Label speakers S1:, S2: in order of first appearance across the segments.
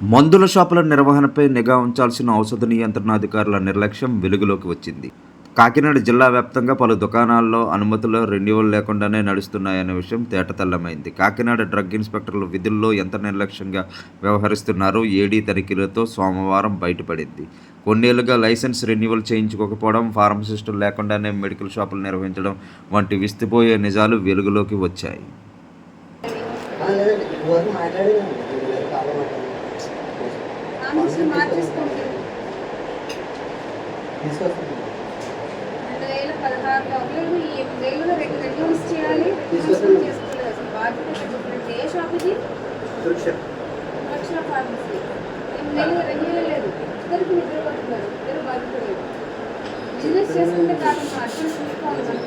S1: మందుల షాపుల నిర్వహణపై నిఘా ఉంచాల్సిన ఔషధ నియంత్రణ అధికారుల నిర్లక్ష్యం వెలుగులోకి వచ్చింది. కాకినాడ జిల్లా వ్యాప్తంగా పలు దుకాణాల్లో అనుమతులు రెన్యువల్ లేకుండానే నడుస్తున్నాయనే విషయం తేటతెల్లమైంది. కాకినాడ డ్రగ్ ఇన్స్పెక్టర్లు విధుల్లో ఎంత నిర్లక్ష్యంగా వ్యవహరిస్తున్నారో ఏడీ తనిఖీలతో సోమవారం బయటపడింది. కొన్నేళ్ళుగా లైసెన్స్ రెన్యువల్ చేయించుకోకపోవడం ఫార్మసిస్టులు లేకుండానే మెడికల్ షాపులు నిర్వహించడం వంటి విస్తుపోయే నిజాలు వెలుగులోకి వచ్చాయి
S2: ఆ, లేదండి ఇదివరకు మాట్లాడేదండి చాలా మాట్లాడాను.
S3: మార్చేసుకోండి
S2: తీసుకొస్తాను
S3: రెండు వేల పదహారులో లేదు ఈ ఎనిమిది వేలలో రెండు రెన్యూల్స్ చేయాలి. రెన్యూల్స్ చేసుకోలేదు అసలు బాధ్యత ఏ షాప్ ఇది? రక్షణ ఫార్మసీ. ఎనిమిది వేలు లేదు. ఇద్దరికి నిద్ర పడుతున్నారు. ఇద్దరు బాధ్యత లేదు బిజినెస్ చేసుకుంటే మా అడ్రస్ చూసుకోవాలి మనం.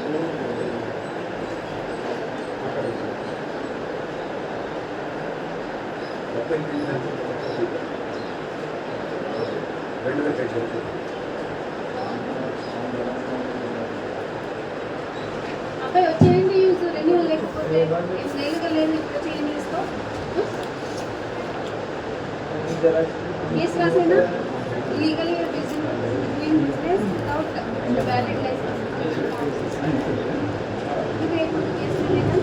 S3: అబ్బాయి వచ్చేయండి రెండు రెన్యూల్ లేకపోతే ఎనిమిది వేలుగా లేదు ఇప్పుడు బిజినెస్ వితౌట్ వ్యాలిడ్ లైసెన్స్ ఇది ఎప్పుడు కేసు లేదా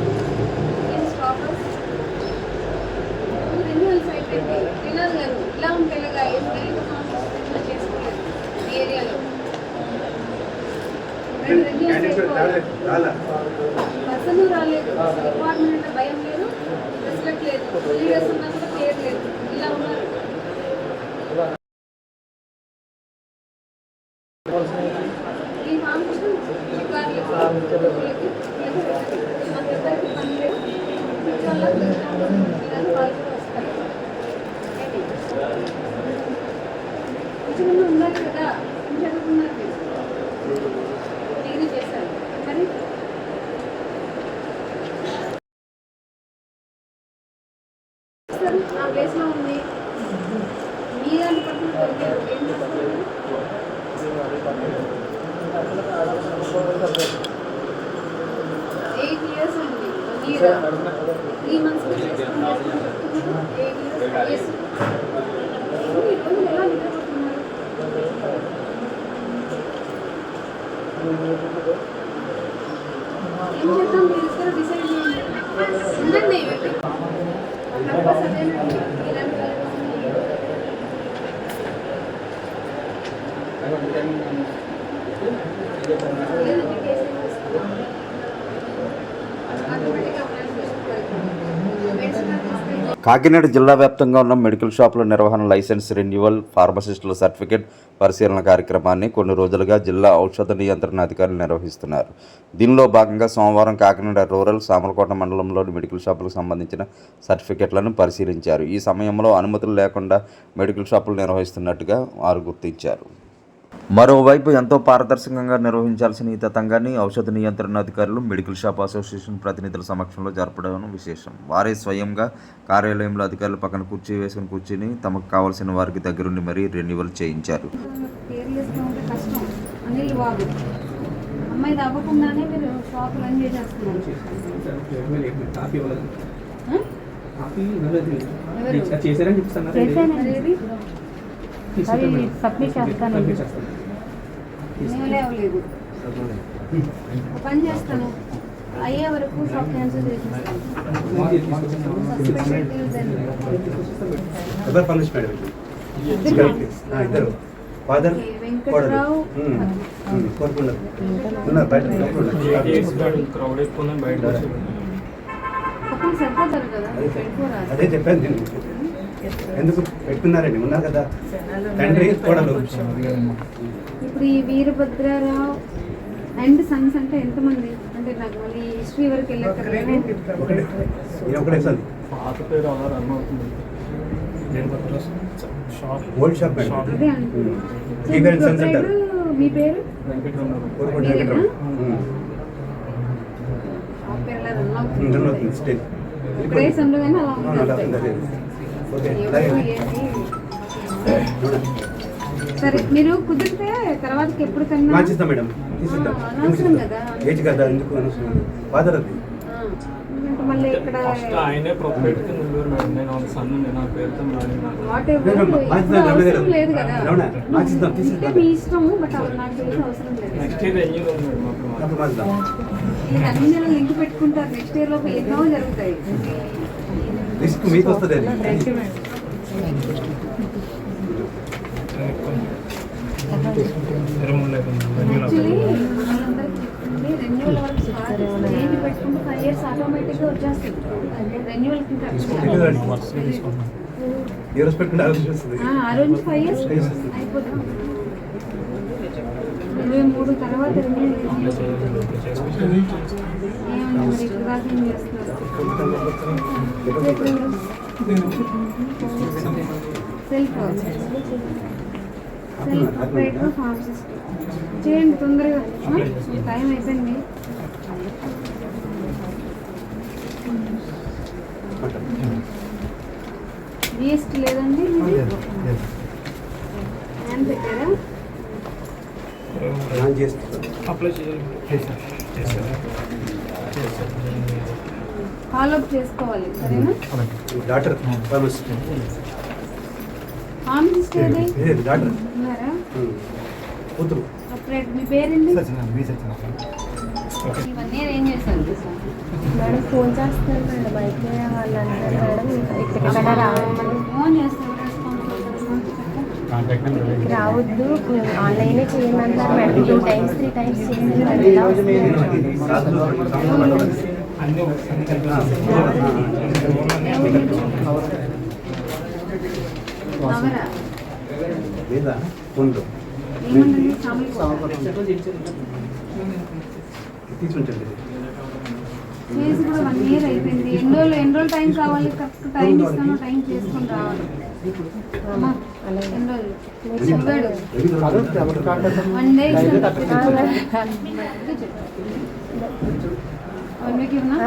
S3: కేసు ప్రాపర్స్ రెన్యూవల్ సైట్ పెట్టి వినాలి గారు ఇలా ఉంటే ఇలాగా ఏం లేదు కాన్స్టిట్యూషన్ చేసుకోలేదు ఈ ఏరియాలో రెండు రెన్యూవల్ చేసుకోవాలి పర్సన్ రాలేదు డిపార్ట్మెంట్ అంటే భయం లేదు రెస్పెక్ట్ లేదు లీడర్స్ ఉన్నా కూడా కేర్ లేదు ఇలా ఉన్నారు ఈ లేదు వాళ్ళ ఇలాంటి వాళ్ళు కూడా వస్తారు ఏంటి? కొంచెం ఉండాలి కదా కొంచెం చదువుకున్నారు మీరు డిగ్రీ చేశారు మరి చేస్తారు. ఆ ప్లేస్లో ఉంది. మీరంటే పట్టుకుని ఏం ఎయిట్ ఇయర్స్ అండి. One year three months eight years ఈ ఎలా నిద్రపోతున్నారు? ఏం చేద్దాం? మీరు డిసైడ్ చేయండి. ఉందండి పర్పస్ అదేనండి ఇలాంటి వాళ్ళ కోసం లేదండి కేసు వేసుకోవాలి. ఆటోమేటిక్గా అప్లై చేసుకోవాలి. మెడిసిన్ తీసుకెళ్ళి
S1: కాకినాడ జిల్లా వ్యాప్తంగా ఉన్న మెడికల్ షాపుల నిర్వహణ లైసెన్స్ రెన్యువల్ ఫార్మసిస్టుల సర్టిఫికేట్ పరిశీలన కార్యక్రమాన్ని కొన్ని రోజులుగా జిల్లా ఔషధ నియంత్రణ అధికారులు నిర్వహిస్తున్నారు. దీనిలో భాగంగా సోమవారం కాకినాడ రూరల్ సామలకోట మండలంలోని మెడికల్ షాపులకు సంబంధించిన సర్టిఫికెట్లను పరిశీలించారు. ఈ సమయంలో అనుమతులు లేకుండా మెడికల్ షాపులు నిర్వహిస్తున్నట్టుగా వారు గుర్తించారు. మరోవైపు ఎంతో పారదర్శకంగా నిర్వహించాల్సిన ఈ తతంగాన్ని ఔషధ నియంత్రణ అధికారులు మెడికల్ షాప్ అసోసియేషన్ ప్రతినిధుల సమక్షంలో జరపడం విశేషం. వారే స్వయంగా కార్యాలయంలో అధికారుల పక్కన కుర్చీ వేసుకుని కూర్చుని తమకు కావాల్సిన వారికి దగ్గరుండి మరీ రెన్యువల్ చేయించారు?
S4: చేశారని?
S5: అవి సబ్మిట్ చేస్తాను.
S3: పని చేస్తాను. అయ్యే వరకు షాప్ క్యాన్సిల్ చేసేస్తాను.
S4: ఇద్దరు. Father
S3: okay, Venkatrao.
S4: కోరుకున్నారు ఉన్నారు. బయట.
S6: క్రౌడ్ ఎక్కువ
S3: పెట్టుకోరాదు
S4: అదే చెప్పాను నేను. ఎందుకు పెట్టుకున్నారండి ఉన్నారు కదా. తండ్రి కోడలు.
S3: ఇప్పుడు ఈ వీరభద్రారావు అండ్ సన్స్ అంటే ఎంతమంది? అంటే నాకు మళ్ళీ హిస్టరీ వరకు వెళ్ళాక
S4: ఒకటే సార్?
S6: పాత పేరు అలా రన్ అవుతుంది. షాప్.
S4: ఓల్డ్ షాప్ మీ పేరు వెంకటరావు
S3: అలా సరే మీరు కుదిరితే తర్వాతకి ఎప్పటికన్నా
S4: మార్చిస్తాం మేడం. తీసుకుంటాం.
S3: అనవసరం కదా.
S4: ఏజ్ కదా ఎందుకు అనవసరం? ఫాదర్ అది
S6: ఫస్ట్ ఆయనే ప్రొపరేట్ కింద ఉండేవారు మేడం నేను ఒక సన్ ఉంది నా పేరుతో రాని నాకు.
S3: వాట్
S4: లేదమ్మా, మార్చిద్దాం, రమణ గారు.
S3: అవసరం లేదు కదా.
S4: రమణ, మార్చిద్దాం,
S3: అంటే
S4: తీసేద్దాం.
S3: మీ ఇష్టము బట్ నాకు తెలిసి అవసరం లేదు.
S6: నెక్స్ట్ ఇయర్ ఉంది మేడం అప్పుడు.
S3: మీరు అన్ని నెలలు లింక్ పెట్టుకుంటారు. నెక్స్ట్ ఇయర్ లోపు ఎన్నో జరుగుతాయి.
S4: రిస్క్ మీకు వస్తుంది
S3: రెన్యువల్ వరకు స్టార్ట్ ఏది పెట్టుకుంటే ఫైవ్ ఇయర్స్ ఆటోమేటిక్గా వచ్చేస్తుంది. రెన్యువల్
S4: ఆ రోజు
S3: ఫైవ్ ఇయర్స్ అయిపోతుంది ఇరవై మూడు తర్వాత దాకా ఏం చేస్తున్నారు self self operator form system చేయండి తొందరగా? టైం అయిపోయింది జిఎస్టీ లేదండి హ్యాండ్ పెట్టారా
S4: నాన్ చేస్తాను
S6: అప్లై చేయాలి.
S3: చేసుకోవాలి సరేనా?
S4: డాక్టర్
S3: ఫార్మ్ సిస్టర్
S4: ఏ, డాక్టర్
S3: ఉన్నారా.
S4: కూతురు?
S3: మీ
S4: సత్యనారాయణ.
S3: ఇవన్నీ ఏం చేశారు
S5: మేడం ఫోన్ చేస్తున్నారు మేడం అయితే వాళ్ళు అంటారు మేడం ఇక్కడ
S3: ఫోన్ చేస్తారు రెస్పాన్స్
S5: రావద్దు. ఆన్లైనే చేయండి అంటారు madam two times three times.
S3: చేసి కూడా వన్ ఇయర్ అయిపోయింది. ఎన్ని రోజులు ఎన్ని రోజులు టైం కావాలి? కరెక్ట్ టైం ఇస్తాను టైం చేసుకొని రావాలి. వన్ డే వన్ వీక్ ఇవ్వనా?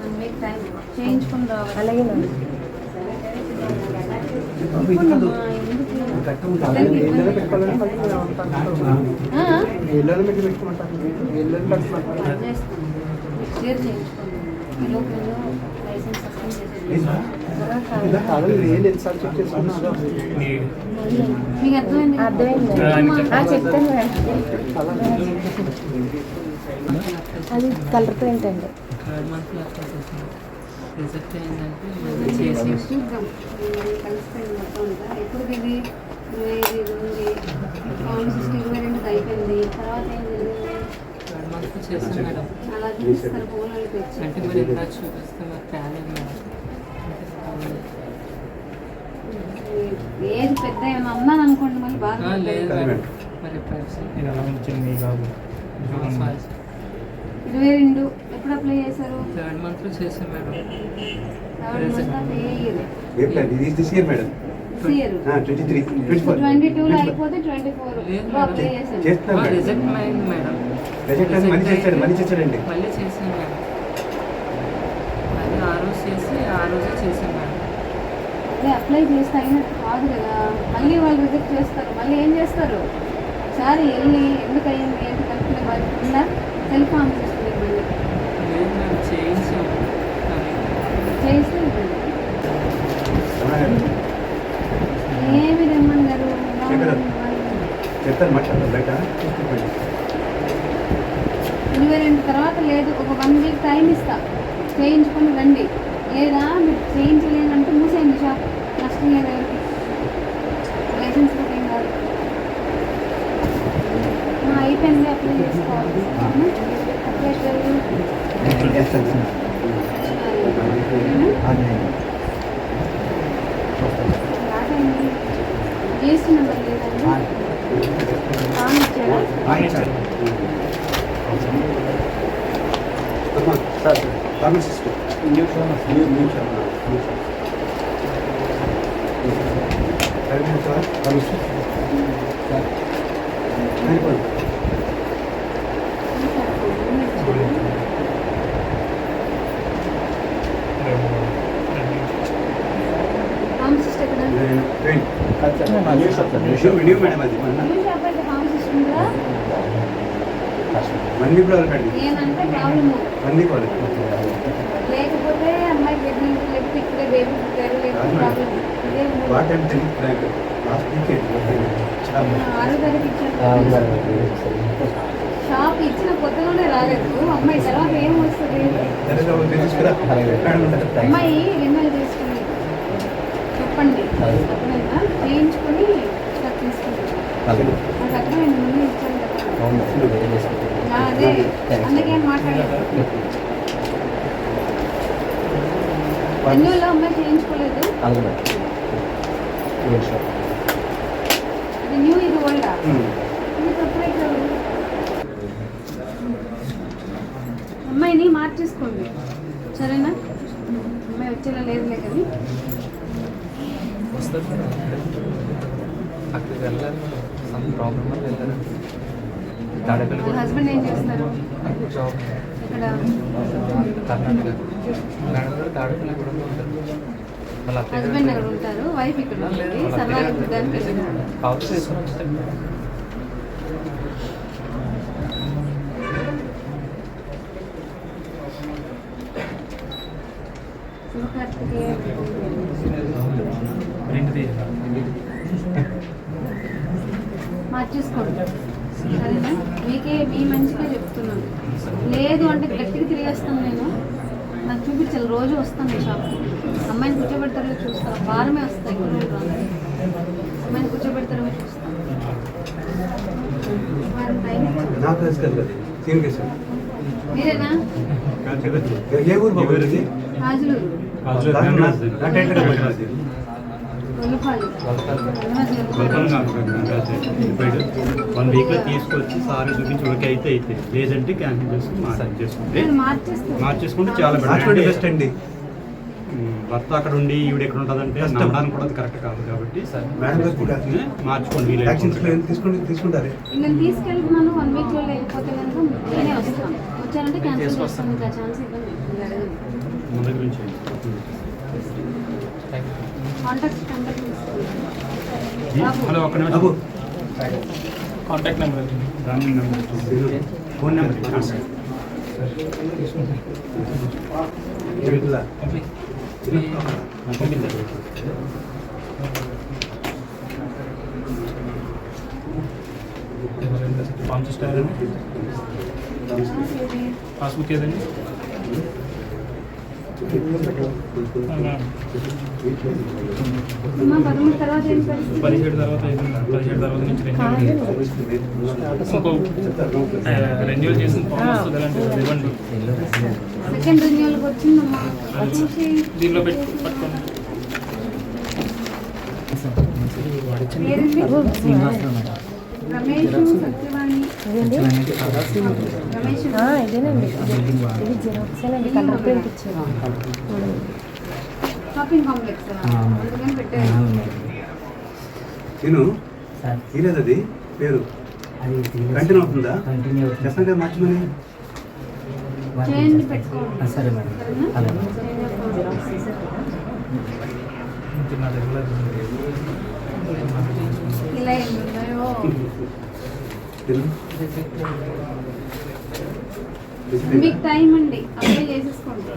S3: వన్ వీక్ టైం చేయించుకొని రావాలి.
S5: అలాగే
S3: మీకు అర్థమైంది
S5: చెప్తాను. అది కలర్ పెయింట్ అండి
S7: థర్డ్ రిజెక్ట్ అయిందంటే చేసి
S3: చూద్దాం కలిసిపోయింది మొత్తం ఇప్పుడు ఇది ఇది ఉంది ఫామ్ సిక్స్టీ రెండు అయిపోయింది తర్వాత ఏం జరిగింది
S7: థర్డ్ చేసాను మేడం
S3: అలా చూపిస్తారు ఫోన్
S7: అంటే మరి ఇంకా చూపిస్తే తేలేదు
S3: ఏది పెద్ద ఏమైనా అన్నాను అనుకోండి మళ్ళీ బాగా
S7: లేదు మేడం మరి
S3: ఇరవై రెండు ఎప్పుడు అప్లై చేశారు
S7: థర్డ్ మంత్లో చేసాను madam
S3: third month
S4: madam twenty three twenty four
S7: madam. Reject
S4: అని మళ్ళీ మళ్ళీ చేశాడండి
S7: మళ్ళీ చేశాను మేడం. ఆ రోజు చేసి ఆ రోజే చేశాను మేడం.
S3: అదే అప్లై చేస్తే అయినట్టు కాదు కదా. మళ్ళీ వాళ్ళు రిజెక్ట్ చేస్తారు. మళ్ళీ ఏం చేస్తారు? ఒకసారి వెళ్ళి ఎందుకు అయ్యింది ఏంటి? కనుక్కునే బాధ్యత ఉందా? సెల్ఫ్ ఫామ్ చేస్తుంది మళ్ళీ
S7: మేడం?
S4: చెప్తాను మాట్లాడతాను బయట
S3: ఇరవై రెండు తర్వాత లేదు ఒక వన్ వీక్ టైం ఇస్తా. చేయించుకొని రండి. లేదా మీరు చేయించలేనంటే మూసేయండి షాప్. నష్టం లేదు ఎవరికి లైసెన్స్ కూడా ఏం కాదు ఆ, అయిపోయింది అప్లై చేసుకోవాలి అప్లై చేయాలి. రాదండి జిఎస్టీ నెంబర్ లేదండి ఫామ్ ఇచ్చారా
S4: అమ్మా sir pharmacist new pharmacy new new pharmacy sir pharmacy అయిపోయింది
S3: ఫార్మసిస్ట్ ఎక్కడ
S4: నేను ట్రైన్ న్యూ న్యూ మేడం అది మనీ కూడా వెళ్ళకండి
S3: నేనంటే ప్రాబ్లము
S4: మనీ కూడా వాట్ అండ్ లాస్ట్ వీకెండ్
S3: ఆరో తారీఖు ఇచ్చారు. షాప్ ఇచ్చిన కొత్తలోనే రాలేదు. అమ్మాయి తర్వాత ఏం వస్తుంది? అమ్మాయి రిమైల్ చేసుకుని చెప్పండి. అర్థమైందా? చేయించుకొని తీసుకుంటాను నాకు అర్థమైంది ముందు ఇచ్చాను కదా. అదే. అందుకే మాట్లాడలేదు ఎన్నోలో అమ్మాయి చేయించుకోలేదు ఇది న్యూ ఇది ఓల్డా ఇది సపరేట్ అమ్మాయిని మార్చేసుకోండి. సరేనా? అమ్మాయి వచ్చేలా లేదులే కానీ.
S6: అక్కడికి వెళ్ళాలి. సమ్ ప్రాబ్లమ్ వల్ల వెళ్ళాలి.
S3: హస్బెండ్ ఏం చేస్తారు? ఇక్కడ
S6: కర్ణాటక.
S3: హస్బెండ్ అక్కడ ఉంటారు? వైఫ్ ఇక్కడ ఉంటుంది సరదాగా చూడడానికి మార్చేసుకోండి. సరేనా? మీకే మీ మంచిగా చెప్తున్నాను. లేదు అంటే గట్టిగా తిరిగేస్తాను నేను. నాకు చూపించాలి. రోజు వస్తాను మీ షాప్కి అమ్మాయిని కూర్చోబెడతారో చూస్తాను వారమే వస్తాయి. అమ్మాయిని కూర్చోబెడతారో చూస్తాను వారం టైం మీరేనా?
S4: ఏ ఊరు బాబు?
S8: వన్ వీక్లో తీసుకొచ్చి సారీ చూపించి ఓకే అయితే అయితే. లేదంటే క్యాన్సిల్ చేసి మార్చేసుకుంటే
S3: నేను మార్చేస్తాను
S8: మార్చేసుకుంటే చాలా బెటర్
S4: బెస్ట్ అండి.
S8: భర్త అక్కడ ఉండి ఈవిడ ఎక్కడ ఉంటుందంటే. నమ్మడానికి కూడా అది కరెక్ట్ కాదు కాబట్టి మార్చుకోండి
S4: తీసుకుంటే తీసుకుంటారే?
S3: నేను తీసుకెళ్తున్నాను వన్ వీక్లో లేకపోతే కనుక నేనే వస్తాను వచ్చానంటే క్యాన్సిల్ చేస్తాను ఇంకా ఛాన్స్ ఇవ్వండి మీరు అడగండి.
S8: ముందు గురించి.
S3: తీసుకోండి బాబు.
S8: హలో ఒక్క
S4: బాబు
S8: నిమిషం
S6: contact number
S8: phone number passbook ఏదండి
S3: అమ్మా పదమూడు తర్వాత ఏం పరిస్థితి
S8: పదిహేడు తర్వాత. పదిహేడు తర్వాత నుంచి రెన్యూల్ ఇంకో రెన్యూల్ చేసిన ఫామ్ వస్తుంది అలాంటి అది ఇవ్వండి.
S3: సెకండ్ రెన్యూల్కి వచ్చిందమ్మా. చూసి
S8: దీనిలో పెట్టు పట్టుకోండి.
S3: పేరేంటి? రమేష్ సత్యవాణి.
S5: ఇదేనండి. ఇది ఇది జిరాక్స్ అండి. కలర్ ప్రింట్ ఇచ్చారు.
S3: షాపింగ్ కాంప్లెక్స్ అందుకని పెట్టారు.
S4: నేను తీరేది అది? పేరు? కంటిన్యూ అవుతుందా? చెప్పండి మార్చమని
S3: చేయండి పెట్టుకోండి.
S9: సరే మేడం.
S3: ఇలా
S4: తెలుగు
S3: మీకు టైం అండి అప్లై చేసేసుకోండి.